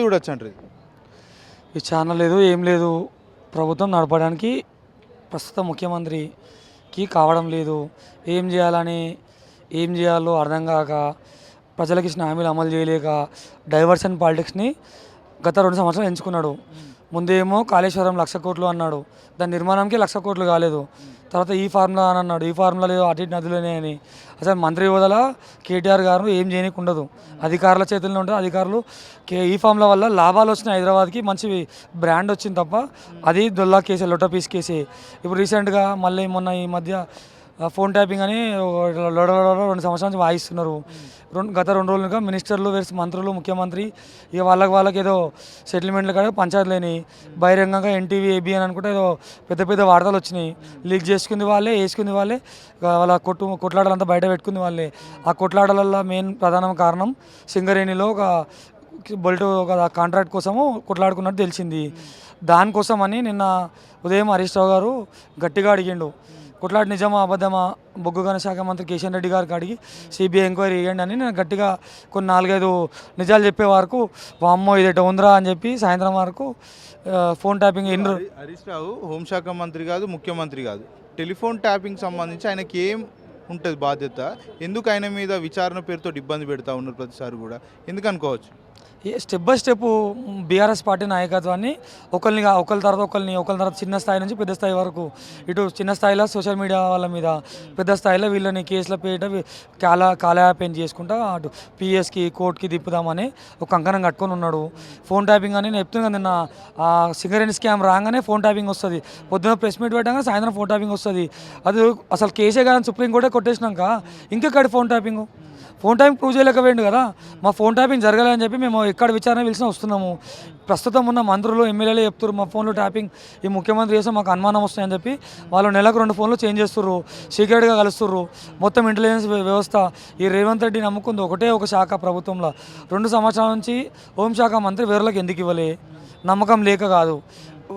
చూడొచ్చు అంటారు ఇది. ఈ ఛానల్ లేదు ఏం లేదు. ప్రభుత్వం నడపడానికి ప్రస్తుత ముఖ్యమంత్రికి కావడం లేదు. ఏం చేయాలని ఏం చేయాలో అర్థం కాక ప్రజలకు ఇచ్చిన హామీలు అమలు చేయలేక డైవర్షన్ పాలిటిక్స్ని గత రెండు సంవత్సరాలు ఎంచుకున్నాడు. ముందేమో కాళేశ్వరం లక్ష కోట్లు అన్నాడు. దాని నిర్మాణంకి లక్ష కోట్లు కాలేదు. తర్వాత ఈ ఫార్ములా అని అన్నాడు. ఈ ఫార్ములా లేదు అటు ఇటు నదులనే అని. అసలు మంత్రి హోదాల కేటీఆర్ గారు ఏం చేయనీకి ఉండదు. అధికారుల చేతుల్లో ఉంటుంది. అధికారులు కే ఈ ఫార్ములా వల్ల లాభాలు వచ్చినాయి. హైదరాబాద్కి మంచి బ్రాండ్ వచ్చింది తప్ప అది దొల్లా కేసే లొట్ట పీస్ కేసే. ఇప్పుడు రీసెంట్గా మళ్ళీ మొన్న ఈ మధ్య ఫోన్ ట్యాపింగ్ అని లోడ లోడ రెండు సంవత్సరాల నుంచి వాయిస్తున్నారు. రెండు గత రెండు రోజులుగా మినిస్టర్లు వేసి మంత్రులు ముఖ్యమంత్రి ఇక వాళ్ళకి వాళ్ళకి ఏదో సెటిల్మెంట్లు కాదు పంచాయతీ లేని బహిరంగంగా ఎన్టీవీ ఏబిఎన్ అనుకుంటే ఏదో పెద్ద పెద్ద వార్తలు వచ్చినాయి. లీక్ చేసుకుంది వాళ్ళే వేసుకుంది వాళ్ళే వాళ్ళ కొట్టు కొట్లాటలంతా బయట పెట్టుకుంది వాళ్ళే. ఆ కొట్లాటలలో మెయిన్ ప్రధాన కారణం సింగరేణిలో ఒక బొల్ట్ ఒక కాంట్రాక్ట్ కోసము కొట్లాడుకున్నట్టు తెలిసింది. దానికోసమని నిన్న ఉదయం హరీష్ రావు గారు గట్టిగా అడిగిండు. కొట్లాట నిజమా అబద్ధమా? బొగ్గు గణ శాఖ మంత్రి కిషన్ రెడ్డి గారికి అడిగి సిబిఐ ఎంక్వైరీ చేయండి అని నేను గట్టిగా కొన్ని నాలుగైదు నిజాలు చెప్పే వరకు వామ్మో ఇది ఉందిరా అని చెప్పి సాయంత్రం వరకు ఫోన్ ట్యాపింగ్ ఎన్ని హరీష్ రావు హోంశాఖ మంత్రి కాదు ముఖ్యమంత్రి కాదు. టెలిఫోన్ ట్యాపింగ్ సంబంధించి ఆయనకి ఏం ఉంటుంది బాధ్యత? ఎందుకు ఆయన మీద విచారణ పేరుతో ఇబ్బంది పెడతా ఉన్నారు ప్రతిసారి కూడా? ఎందుకు అనుకోవచ్చు? Step by step BRS party నాయకత్వాన్ని ఒకరిని ఒకరి తర్వాత ఒకరిని ఒకరి తర్వాత చిన్న స్థాయి నుంచి పెద్ద స్థాయి వరకు ఇటు చిన్న స్థాయిలో సోషల్ మీడియా వాళ్ళ మీద పెద్ద స్థాయిలో వీళ్ళని కేసుల పేట కాల కాలయాపేం చేసుకుంటా అటు పిఎస్కి కోర్టుకి తిప్పుదామని ఒక కంకణం కట్టుకొని ఉన్నాడు. ఫోన్ ట్యాపింగ్ అని నేను చెప్తున్నాను నిన్న ఆ సింగరేణి స్కామ్ రాగానే ఫోన్ ట్యాపింగ్ వస్తుంది. పొద్దున ప్రెస్ మీట్ పెట్టాక సాయంత్రం ఫోన్ ట్యాపింగ్ వస్తుంది. అది అసలు కేసే కానీ సుప్రీంకోర్టే కొట్టేసినాక ఇంకెక్కడి phone tapping? Phone time prove చేయలేకపోయిండు కదా. మా ఫోన్ ట్యాపింగ్ జరగాలని చెప్పి మేము ఎక్కడ విచారణ పిలిచినా వస్తున్నాము. ప్రస్తుతం ఉన్న మంత్రులు ఎమ్మెల్యేలు చెప్తారు మా ఫోన్లో ట్యాపింగ్ ఈ ముఖ్యమంత్రి చేస్తే మాకు అనుమానం వస్తాయని చెప్పి వాళ్ళు నెలకు రెండు ఫోన్లు చేంజ్ చేస్తుర్రు సీక్రెట్గా కలుస్తుర్రు. మొత్తం ఇంటెలిజెన్స్ వ్యవస్థ ఈ రేవంత్ రెడ్డి నమ్ముకుంది ఒకటే ఒక శాఖ ప్రభుత్వంలో. రెండు సంవత్సరాల నుంచి హోంశాఖ మంత్రి వేరులకు ఎందుకు ఇవ్వలే? నమ్మకం లేక కాదు.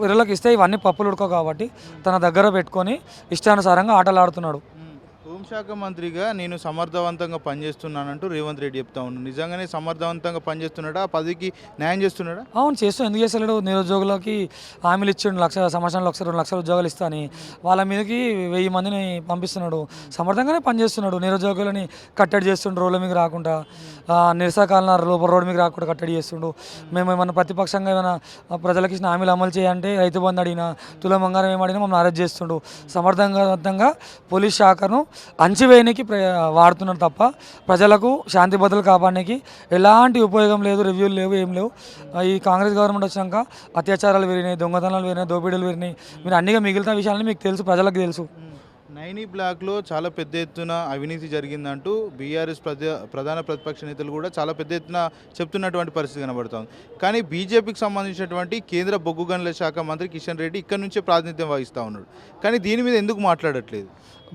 వీళ్ళకి ఇస్తే ఇవన్నీ పప్పులు ఉడకవు కాబట్టి తన దగ్గర పెట్టుకొని ఇష్టానుసారంగా ఆటలు ఆడుతున్నాడు హోంశాఖ మంత్రిగా నేను సమర్థవంతంగా పనిచేస్తున్నానంటూ రేవంత్ రెడ్డి చెప్తా ఉన్నాను నిజంగానే సమర్థవంతంగా పనిచేస్తున్నాడా? ఆ పదవికి న్యాయం చేస్తున్నాడా? అవును చేస్తూ ఎందుకు చేస్తలేడు? నిరుద్యోగులకి హామీలు ఇచ్చాడు లక్ష సంవత్సరం లక్ష రెండు లక్షల ఉద్యోగాలు ఇస్తాని వాళ్ళ మీదకి వెయ్యి మందిని పంపిస్తున్నాడు. సమర్థంగానే పనిచేస్తున్నాడు. నిరుద్యోగులని కట్టడి చేస్తుండు రోడ్ల మీద రాకుండా. ఆ, నిరసకాలన రో- రోడ్డు మీద రాకుండా కట్టడి చేస్తుండు. మేము ఏమైనా ప్రతిపక్షంగా ఏమైనా ప్రజలకి ప్రజలకు ఇచ్చిన హామీలు అమలు చేయాలంటే రైతు బంధు అడిగినా తుల బంగారం ఏమడిగినా మమ్మల్ని అరెస్ట్ చేస్తుండు. సమర్థవంతంగా పోలీస్ శాఖను అంచివేయనికి ప్ర వాడుతున్నారు తప్ప ప్రజలకు శాంతి భద్రతలు కాపాడడానికి ఎలాంటి ఉపయోగం లేదు రివ్యూలు లేవు ఏం లేవు. ఈ కాంగ్రెస్ గవర్నమెంట్ వచ్చినాక అత్యాచారాలు పెరిగినాయి దొంగతనాలు పెరిగినాయి దోపిడీలు పెరిగినాయి మీరు అన్నిగా మిగిలిన విషయాలని మీకు తెలుసు ప్రజలకు తెలుసు. నైనీ బ్లాక్లో చాలా పెద్ద ఎత్తున అవినీతి జరిగిందంటూ బీఆర్ఎస్ ప్రజ ప్రధాన ప్రతిపక్ష నేతలు కూడా చాలా పెద్ద ఎత్తున చెప్తున్నటువంటి పరిస్థితి కనబడుతోంది. కానీ బీజేపీకి సంబంధించినటువంటి కేంద్ర బొగ్గు గనుల శాఖ మంత్రి కిషన్ రెడ్డి ఇక్కడ నుంచే ప్రాతినిధ్యం వహిస్తూ ఉన్నాడు. కానీ దీని మీద ఎందుకు మాట్లాడట్లేదు?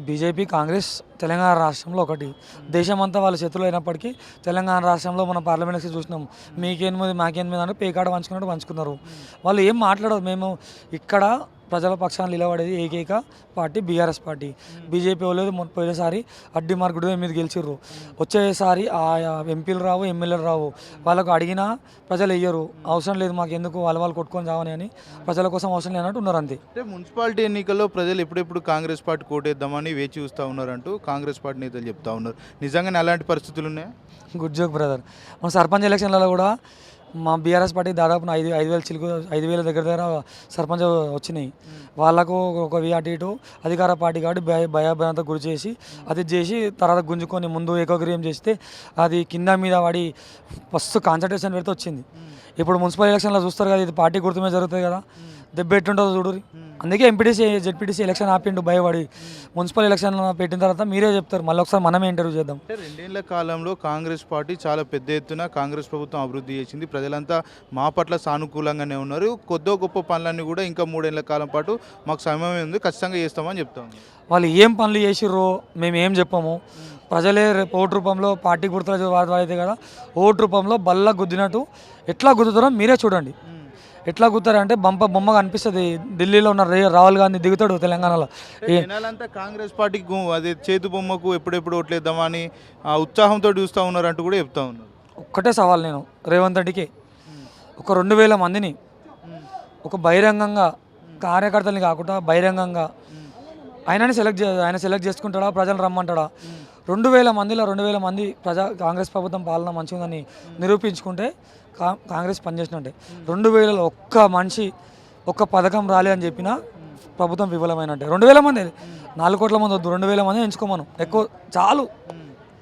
బీజేపీ కాంగ్రెస్ తెలంగాణ రాష్ట్రంలో ఒకటి. దేశమంతా వాళ్ళ చేతుల్లో అయినప్పటికీ తెలంగాణ రాష్ట్రంలో మన పార్లమెంట్కి చూసినాం. మీకేనిమిది మాకేనిమిది అంటే పేకాడ పంచుకున్నట్టు పంచుకున్నారు. వాళ్ళు ఏం మాట్లాడరు. మేము ఇక్కడ ప్రజల పక్షాన్ని నిలబడేది ఏకైక పార్టీ బీఆర్ఎస్ పార్టీ. బీజేపీ వాళ్ళు మొన్న పోయినసారి అడ్డి మార్కుడు మీద గెలిచిర్రు. వచ్చేసారి ఆ ఎంపీలు రావు ఎమ్మెల్యేలు రావు. వాళ్ళకు అడిగినా ప్రజలు వెయ్యరు. అవసరం లేదు మాకు ఎందుకు వాళ్ళ వాళ్ళు కొట్టుకొని రావని అని ప్రజల కోసం అవసరం లేనట్టు ఉన్నారు అంతే. అంటే మున్సిపాలిటీ ఎన్నికల్లో ప్రజలు ఎప్పుడెప్పుడు కాంగ్రెస్ పార్టీ కోటేద్దామని వేచి చూస్తూ ఉన్నారంటూ కాంగ్రెస్ పార్టీ నేతలు చెప్తా ఉన్నారు. నిజంగానే అలాంటి పరిస్థితులు ఉన్నాయా? Good joke brother. మన సర్పంచ్ ఎలక్షన్లలో కూడా మా బీఆర్ఎస్ పార్టీ దాదాపు ఐదు ఐదు వేల చిలుకు ఐదు వేల దగ్గర దగ్గర సర్పంచ్ వచ్చినాయి. వాళ్ళకు ఒక వి అటు ఇటు అధికార పార్టీ కాబట్టి భయ భయాభ్రాంత గురి చేసి అది చేసి తర్వాత గుంజుకొని ముందు ఏకగ్రీయం చేస్తే అది కింద మీద పడి ఫస్ట్ కాన్సన్ట్రేషన్ పెడితే వచ్చింది. ఇప్పుడు మున్సిపల్ ఎలక్షన్లో చూస్తారు కదా ఇది పార్టీ గుర్తు జరుగుతుంది కదా. దెబ్బ ఎట్టుంటుందో చూడురి అందుకే ఎంపీటీసీ జెడ్పీటీసీ ఎలక్షన్ ఆపిండు భయపడి. మున్సిపల్ ఎలక్షన్ పెట్టిన తర్వాత మీరే చెప్తారు మళ్ళీ ఒకసారి మనమే ఇంటర్వ్యూ చేద్దాం. అంటే రెండేళ్ళ కాలంలో కాంగ్రెస్ పార్టీ చాలా పెద్ద ఎత్తున కాంగ్రెస్ ప్రభుత్వం అభివృద్ధి చేసింది. ప్రజలంతా మా పట్ల సానుకూలంగానే ఉన్నారు. కొద్దో గొప్ప పనులన్నీ కూడా ఇంకా మూడేళ్ళ కాలం పాటు మాకు సమయం ఉంది. ఖచ్చితంగా చేస్తామని చెప్తా వాళ్ళు ఏం పనులు చేసిర్రో మేము ఏం చెప్పము. ప్రజలే రేపు ఓటు రూపంలో పార్టీ గుర్తుల అయితే కదా ఓటు రూపంలో బల్ల గుద్దినట్టు ఎట్లా గుద్దుతారో మీరే చూడండి. ఎట్లా గుద్దుతారంటే బంప బొమ్మ కనిపిస్తుంది ఢిల్లీలో ఉన్న రే రాహుల్ గాంధీ దిగుతాడు తెలంగాణలో. జనాలంతా కాంగ్రెస్ పార్టీకి అదే చేతు బొమ్మకు ఎప్పుడెప్పుడు ఓట్లేద్దామని ఆ ఉత్సాహంతో చూస్తూ ఉన్నారు అంటూ కూడా చెప్తా ఉన్నారు. ఒక్కటే సవాల్ నేను రేవంత్ రెడ్డికి. ఒక రెండు వేల మందిని ఒక బహిరంగంగా కార్యకర్తల్ని కాకుండా బహిరంగంగా ఆయనని సెలెక్ట్ ఆయన సెలెక్ట్ చేసుకుంటాడా ప్రజలు రమ్మంటాడా? రెండు వేల మందిలో రెండు వేల మంది ప్రజా కాంగ్రెస్ ప్రభుత్వం పాలన మంచిగుందని నిరూపించుకుంటే కా కాంగ్రెస్ పనిచేసినట్టే. రెండు వేలలో ఒక్క మనిషి ఒక్క పథకం రాలే అని చెప్పినా ప్రభుత్వం విఫలమైనట్టే. రెండు వేల మంది నాలుగు కోట్ల మంది వద్దు రెండు వేల మంది ఎంచుకోమను. ఎక్కువ చాలు.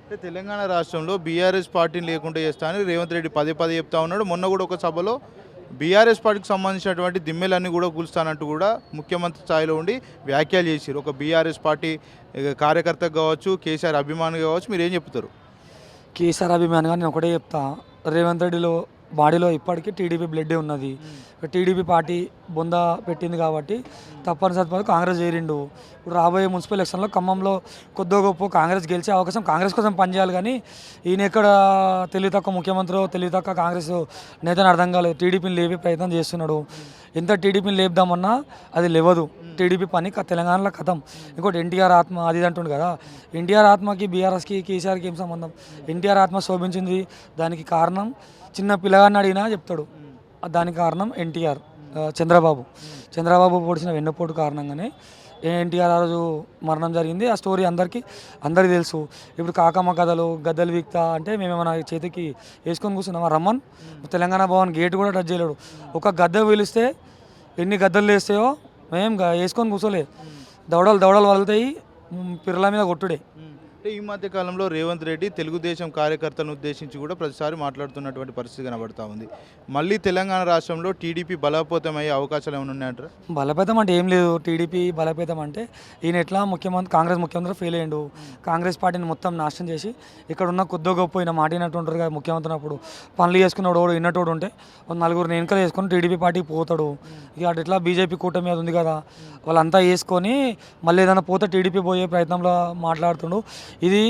అంటే తెలంగాణ రాష్ట్రంలో బీఆర్ఎస్ పార్టీని లేకుండా చేస్తా అని రేవంత్ రెడ్డి పదే పదే చెప్తా ఉన్నాడు. మొన్న కూడా ఒక సభలో బీఆర్ఎస్ పార్టీకి సంబంధించినటువంటి దిమ్మెలన్నీ కూడా కూల్స్తానంటూ కూడా ముఖ్యమంత్రి స్థాయిలో ఉండి వ్యాఖ్యలు చేశారు ఒక బీఆర్ఎస్ పార్టీ ఇక కార్యకర్తకు కావచ్చు కేసీఆర్ అభిమాని కావచ్చు మీరు ఏం చెప్తారు? కేసీఆర్ అభిమానిగా నేను ఒకటే చెప్తా. రేవంత్ రెడ్డిలో బాడీలో ఇప్పటికీ టీడీపీ బ్లడ్డే ఉన్నది. టీడీపీ పార్టీ బొంద పెట్టింది కాబట్టి తప్పనిసరి కాంగ్రెస్ చేరిండు. ఇప్పుడు రాబోయే మున్సిపల్ ఎలక్షన్లో ఖమ్మంలో కొద్దో గొప్ప కాంగ్రెస్ గెలిచే అవకాశం కాంగ్రెస్ కోసం పనిచేయాలి. కానీ ఈయన ఎక్కడ తెలివి తక్కువ ముఖ్యమంత్రి తెలివి తక్కువ కాంగ్రెస్ నేతను అర్థం కాలేదు. టీడీపీని లేపే ప్రయత్నం చేస్తున్నాడు. ఎంత టీడీపీని లేపుదామన్నా అది లేవదు. టీడీపీ పని తెలంగాణలో కథం. ఇంకోటి ఎన్టీఆర్ ఆత్మ అది ఇది అంటుండు కదా. ఎన్టీఆర్ ఆత్మకి బీఆర్ఎస్కి కేసీఆర్కి ఏం సంబంధం? ఎన్టీఆర్ ఆత్మ శోభించింది దానికి కారణం చిన్న పిల్లగాడిని అడిగినా చెప్తాడు. దానికి కారణం ఎన్టీఆర్ చంద్రబాబు. చంద్రబాబు పొడిచిన వెన్నపోటు కారణంగానే ఎన్టీఆర్ ఆ రోజు మరణం జరిగింది. ఆ స్టోరీ అందరికీ అందరికీ తెలుసు. ఇప్పుడు కాకమ్మ కథలు గద్దలు వీక్తా అంటే మేమేమైనా చేతికి వేసుకొని కూర్చున్నామా? రమ్మన్. తెలంగాణ భవన్ గేట్ కూడా టచ్ చేయలేడు. ఒక గద్ద పిలిస్తే ఎన్ని గద్దలు వేస్తాయో మేము వేసుకొని కూర్చోలే. దవడలు వలుతాయి మ్, పిర్రల మీద కొట్టుడే. అంటే ఈ మధ్య కాలంలో రేవంత్ రెడ్డి తెలుగుదేశం కార్యకర్తలను ఉద్దేశించి కూడా ప్రతిసారి మాట్లాడుతున్నటువంటి పరిస్థితి కనబడతా ఉంది. మళ్ళీ తెలంగాణ రాష్ట్రంలో టీడీపీ బలోపేతం అయ్యే అవకాశాలు ఏమైనా ఉన్నాయంటారా బలపేతం అంటే ఏం లేదు. టీడీపీ బలపేతం అంటే ఈయన ఎట్లా ముఖ్యమంత్రి కాంగ్రెస్ ముఖ్యమంత్రి ఫెయిల్ అయ్యిండు. కాంగ్రెస్ పార్టీని మొత్తం నాశనం చేసి ఇక్కడ ఉన్న కొద్దో గొప్ప ఈయన మాటినట్టు ఉంటారు కదా ముఖ్యమంత్రి అప్పుడు పనులు చేసుకున్నోడు వాడు విన్నటోడు ఉంటే నలుగురు వెనుకలు వేసుకొని టీడీపీ పార్టీకి పోతాడు. ఇక అటు ఎట్లా బీజేపీ కూటమి అది ఉంది కదా. వాళ్ళంతా వేసుకొని మళ్ళీ ఏదైనా పోతే టీడీపీ పోయే ప్రయత్నంలో మాట్లాడుతుండు. ఇది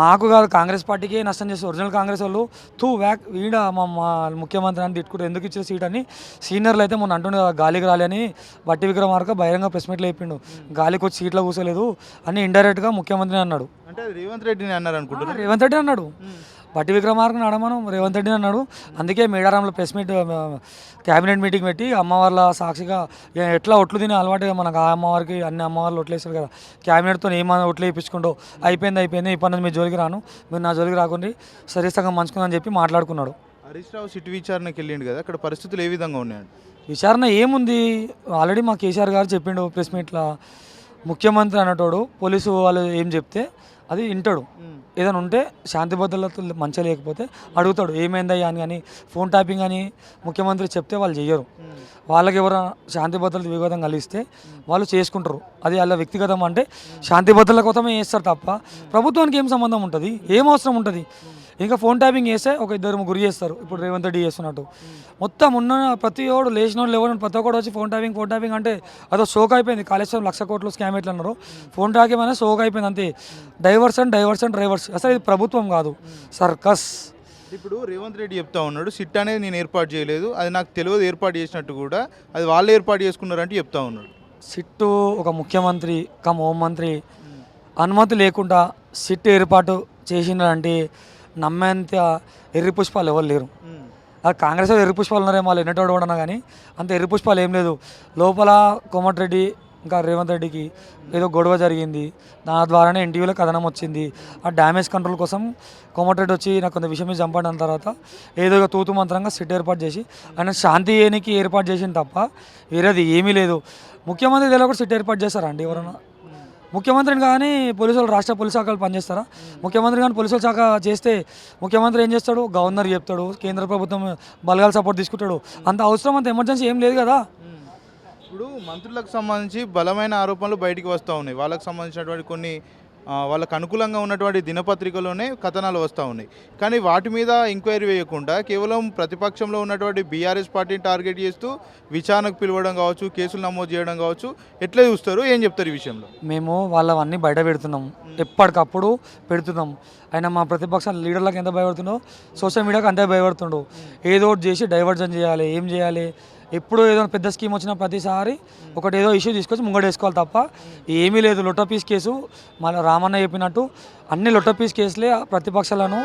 మాకు కాదు కాంగ్రెస్ పార్టీకి నష్టం చేస్తారు ఒరిజినల్ కాంగ్రెస్ వాళ్ళు తూ వ్యాక్ వీడ మా మా ముఖ్యమంత్రి అని తిట్టుకుంటారు ఎందుకు ఇచ్చిన సీట్ అని సీనియర్లు అయితే మొన్న అంటుండే కదా గాలికి రాలి అని బట్టి విక్రమార్క బహిరంగ ప్రెస్ మీట్లో చెప్పిండు. గాలికి వచ్చి సీట్లో కూర్చోలేదు అని ఇండైరెక్ట్గా ముఖ్యమంత్రి అన్నాడు. అంటే రేవంత్ రెడ్డిని అన్నారు అనుకుంటున్నారు రేవంత్ రెడ్డి అన్నాడు. బట్టి విక్రమార్కని అడమను రేవంత్ రెడ్డి అన్నాడు. అందుకే మేడారంలో ప్రెస్ మీట్ క్యాబినెట్ మీటింగ్ పెట్టి అమ్మవార్ల సాక్షిగా ఎట్లా ఒట్లు తినే అలవాటుగా మనకు. ఆ అమ్మవారికి అన్ని అమ్మవార్లు ఒట్లు వేస్తారు కదా. క్యాబినెట్తో ఏమన్నా ఒట్లు వేయించుకుంటూ అయిపోయింది అయిపోయింది ఇప్పటి నుంచి మీ జోలికి రాను మీరు నా జోలికి రాకుండా సరే సగం మంచుకుందని చెప్పి మాట్లాడుకున్నాడు. హరీష్ రావు సిట్ విచారణకి వెళ్ళిండు కదా అక్కడ పరిస్థితులు ఏ విధంగా ఉన్నాయండి? విచారణ ఏముంది? ఆల్రెడీ మా కేసీఆర్ గారు చెప్పిండు ప్రెస్ మీట్లో. ముఖ్యమంత్రి అన్నటోడు పోలీసు వాళ్ళు ఏం చెప్తే అది వింటాడు. ఏదైనా ఉంటే శాంతి భద్రతలు మంచిగా లేకపోతే అడుగుతాడు ఏమైందయ్యా? అని కానీ ఫోన్ ట్యాపింగ్ అని ముఖ్యమంత్రి చెప్తే వాళ్ళు చెయ్యరు. వాళ్ళకి ఎవరైనా శాంతి భద్రతలు వివాదం కలిగిస్తే వాళ్ళు చేసుకుంటారు. అది వాళ్ళ వ్యక్తిగతం అంటే శాంతి భద్రతల కోసమే చేస్తారు తప్ప ప్రభుత్వానికి ఏం సంబంధం ఉంటుంది? ఏం అవసరం ఉంటుంది? ఇంకా ఫోన్ ట్యాపింగ్ చేస్తే ఒక ఇద్దరు ముగ్గురు చేస్తారు. ఇప్పుడు రేవంత్ రెడ్డి చేస్తున్నట్టు. మొత్తం ఉన్న ప్రతి ఒడు లేచిన లేవని ప్రతి ఒక్కడు వచ్చి ఫోన్ ట్యాపింగ్ ఫోన్ ట్యాపింగ్ అంటే అదో షోక్ అయిపోయింది. కాళేశ్వరం లక్ష కోట్లు స్కామ్ ఎట్లా అన్నారు. ఫోన్ ట్యాపింగ్ అనేది షోక్ అయిపోయింది అంతే. Diversion diversion drivers. అసలు ఇది ప్రభుత్వం కాదు. సర్కస్. ఇప్పుడు రేవంత్ రెడ్డి చెప్తా ఉన్నాడు సిట్ అనేది నేను ఏర్పాటు చేయలేదు. అది నాకు తెలియదు ఏర్పాటు చేసినట్టు కూడా. అది వాళ్ళు ఏర్పాటు చేసుకున్నారంటే చెప్తా ఉన్నాడు. సిట్టు ఒక ముఖ్యమంత్రి కమ్ హోంమంత్రి అనుమతి లేకుండా సిట్ ఏర్పాటు చేసిందంటే నమ్మేంత ఎర్రి పుష్పాలు ఎవరు లేరు. కాంగ్రెస్ వాళ్ళు ఎర్రి పుష్పాలు ఉన్నారేమో వాళ్ళు ఎన్నటోడు కూడా ఉన్నా కానీ అంత ఎర్రి పుష్పాలు ఏం లేదు. లోపల కోమటిరెడ్డి ఇంకా రేవంత్ రెడ్డికి ఏదో గొడవ జరిగింది. దాని ద్వారానే ఎన్టీవీలో కథనం వచ్చింది. ఆ డ్యామేజ్ కంట్రోల్ కోసం కోమటిరెడ్డి వచ్చి నాకు కొంత విషయం చంపడిన తర్వాత ఏదో ఒక తూతు మంత్రంగా సిట్ ఏర్పాటు చేసి ఆయన శాంతి ఏనికి ఏర్పాటు చేసింది తప్ప వేరేది ఏమీ లేదు. ముఖ్యమంత్రి తెలియక కూడా సిట్ ఏర్పాటు చేశారండి ఎవరన్నా? ఎవరైనా ముఖ్యమంత్రిని కానీ పోలీసులు రాష్ట్ర పోలీస్ శాఖలు పనిచేస్తారా? ముఖ్యమంత్రి కానీ పోలీసుల శాఖ చేస్తే ముఖ్యమంత్రి ఏం చేస్తాడు? గవర్నర్ చెప్తాడు కేంద్ర ప్రభుత్వం బలగాల సపోర్ట్ తీసుకుంటాడు. అంత అవసరం అంత ఎమర్జెన్సీ ఏం లేదు కదా. ఇప్పుడు మంత్రులకు సంబంధించి బలమైన ఆరోపణలు బయటికి వస్తూ ఉన్నాయి. వాళ్ళకి సంబంధించినటువంటి కొన్ని వాళ్ళకు అనుకూలంగా ఉన్నటువంటి దినపత్రికలోనే కథనాలు వస్తూ ఉన్నాయి. కానీ వాటి మీద ఎంక్వైరీ వేయకుండా కేవలం ప్రతిపక్షంలో ఉన్నటువంటి బీఆర్ఎస్ పార్టీని టార్గెట్ చేస్తూ విచారణకు పిలవడం కావచ్చు కేసులు నమోదు చేయడం కావచ్చు ఎట్లా చూస్తారు? ఏం చెప్తారు ఈ విషయంలో? మేము వాళ్ళవన్నీ బయట పెడుతున్నాం. ఎప్పటికప్పుడు పెడుతున్నాం. అయినా మా ప్రతిపక్ష లీడర్లకు ఎంత భయపడుతుండో సోషల్ మీడియాకి అంతే భయపడుతుండో ఏదో ఒకటి చేసి డైవర్జన్ చేయాలి ఏం చేయాలి ఎప్పుడు ఏదో పెద్ద స్కీమ్ వచ్చిన ప్రతిసారి ఒకటి ఏదో ఇష్యూ తీసుకొచ్చి ముంగడేసుకోవాలి తప్ప ఏమీ లేదు. లొట్టపీస్ కేసు మళ్ళీ రామన్న చెప్పినట్టు అన్ని లొట్టపీస్ కేసులే ప్రతిపక్షాలను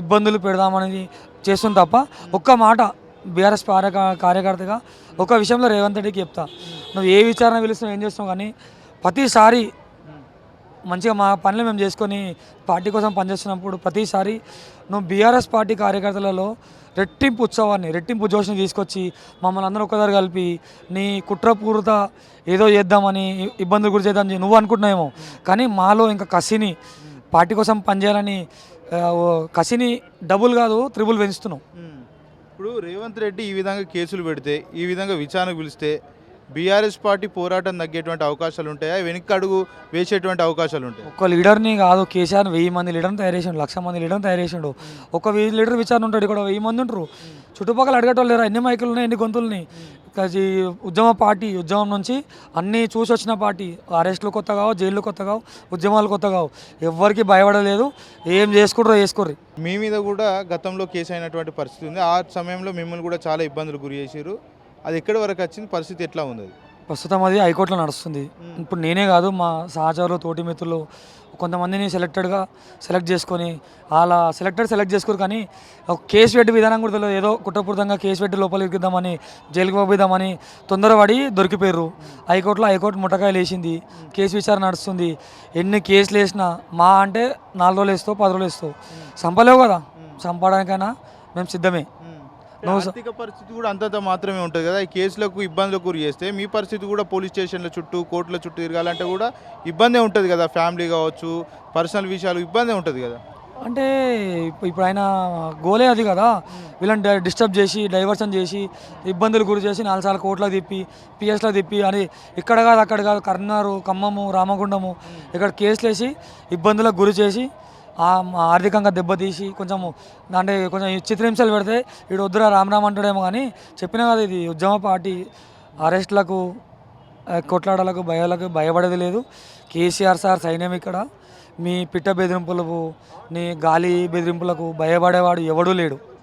ఇబ్బందులు పెడదామని చేస్తుంది తప్ప ఒక్క మాట బీఆర్ఎస్ కార్యకర్తగా ఒక విషయంలో రేవంత్ రెడ్డికి చెప్తా. నువ్వు ఏ విచారణ పిలుస్తున్నావు ఏం చేస్తున్నావు కానీ ప్రతిసారి మంచిగా మా పనులు మేము చేసుకొని పార్టీ కోసం పనిచేస్తున్నప్పుడు ప్రతిసారి నువ్వు బీఆర్ఎస్ పార్టీ కార్యకర్తలలో రెట్టింపు ఉత్సవాన్ని రెట్టింపు జోష్ని తీసుకొచ్చి మమ్మల్ని అందరూ ఒక్కదారు కలిపి నీ కుట్రపూరిత ఏదో చేద్దామని ఇబ్బందులు గురి చేద్దామని నువ్వు అనుకుంటున్నావేమో. కానీ మాలో ఇంకా కసిని పార్టీ కోసం పనిచేయాలని ఓ కసిని డబుల్ కాదు త్రిబుల్ పెంచుతున్నావు ఇప్పుడు రేవంత్ రెడ్డి ఈ విధంగా కేసులు పెడితే ఈ విధంగా విచారణకు పిలిస్తే బీఆర్ఎస్ పార్టీ పోరాటం తగ్గేటువంటి అవకాశాలు ఉంటాయా? వెనక్కి అడుగు వేసేటువంటి అవకాశాలు ఉంటాయి? ఒక్క లీడర్ని కాదు కేసీఆర్ వెయ్యి మంది లీడర్ని తయారు చేసిండు లక్ష మంది లీడర్ని తయారు చేసిండు. ఒక వెయ్యి లీడర్ విచారణ ఉంటాడు ఇక్కడ వెయ్యి మంది ఉంటారు. చుట్టుపక్కల అడగటోళ్ళు లేరా? ఎన్ని మైకులు ఉన్నాయి ఎన్ని గొంతుల్ని ఉద్యమ పార్టీ ఉద్యమం నుంచి అన్నీ చూసి వచ్చిన పార్టీ. అరెస్టులు కొత్త కావు జైళ్ళు కొత్త కావు ఉద్యమాలు కొత్త కావు. ఎవ్వరికి భయపడలేదు. ఏం చేసుకుంటారో చేసుకోర్రి మీ మీద కూడా గతంలో కేసు అయినటువంటి పరిస్థితి ఉంది. ఆ సమయంలో మిమ్మల్ని కూడా చాలా ఇబ్బందులు గురి చేశారు అది ఎక్కడి వరకు వచ్చింది? పరిస్థితి ఎట్లా ఉంది? ప్రస్తుతం అది హైకోర్టులో నడుస్తుంది. ఇప్పుడు నేనే కాదు మా సహచరులు తోటి మిత్రులు కొంతమందిని సెలెక్టెడ్గా సెలెక్ట్ చేసుకొని అలా సెలెక్టెడ్ సెలెక్ట్ చేసుకోరు కానీ ఒక కేసు పెట్టి విధానం కూడా తెలియదు. ఏదో కుట్రపూరితంగా కేసు పెట్టి లోపలికి ఇద్దామని జైలుకి పంపిద్దామని తొందరపడి దొరికిపోయారు హైకోర్టులో హైకోర్టు ముట్టకాయలు వేసింది కేసు విచారణ నడుస్తుంది. ఎన్ని కేసులు వేసినా మా అంటే నాలుగు రోజులు వేస్తావు పది రోజులు వేస్తావు. చంపలేవు కదా? చంపడానికైనా మేము సిద్ధమే. ఆర్థిక పరిస్థితి కూడా అంతంత మాత్రమే ఉంటుంది కదా. ఈ కేసులకు ఇబ్బందులకు గురి చేస్తే మీ పరిస్థితి కూడా పోలీస్ స్టేషన్ల చుట్టూ కోర్టుల చుట్టూ తిరగాలంటే కూడా ఇబ్బందే ఉంటుంది కదా. ఫ్యామిలీ కావచ్చు పర్సనల్ విషయాలు ఇబ్బందే ఉంటుంది కదా. అంటే ఇప్పు- ఇప్పుడు ఆయన గోలే అది కదా. వీళ్ళని డిస్టర్బ్ చేసి డైవర్షన్ చేసి ఇబ్బందులు గురి చేసి నాలుగు సార్లు కోట్ల తిప్పి పిఎస్లో తిప్పి అని ఇక్కడ కాదు అక్కడ కాదు. కర్నూలు ఖమ్మము రామగుండము ఇక్కడ కేసులు వేసి ఇబ్బందులకు గురి చేసి ఆర్థికంగా దెబ్బతీసి కొంచెం అంటే కొంచెం చిత్రహింసలు పెడితే వీడు వద్దురా రామ్ అంటాడేమో కానీ చెప్పినా కదా ఇది ఉద్యమ పార్టీ అరెస్ట్లకు ఆ, కొట్లాటలకు భయాలకు భయపడేది లేదు. కేసీఆర్ సార్ సైన్యం ఇక్కడ. మీ పిట్ట బెదిరింపులకు నీ గాలి బెదిరింపులకు భయపడేవాడు ఎవడూ లేడు.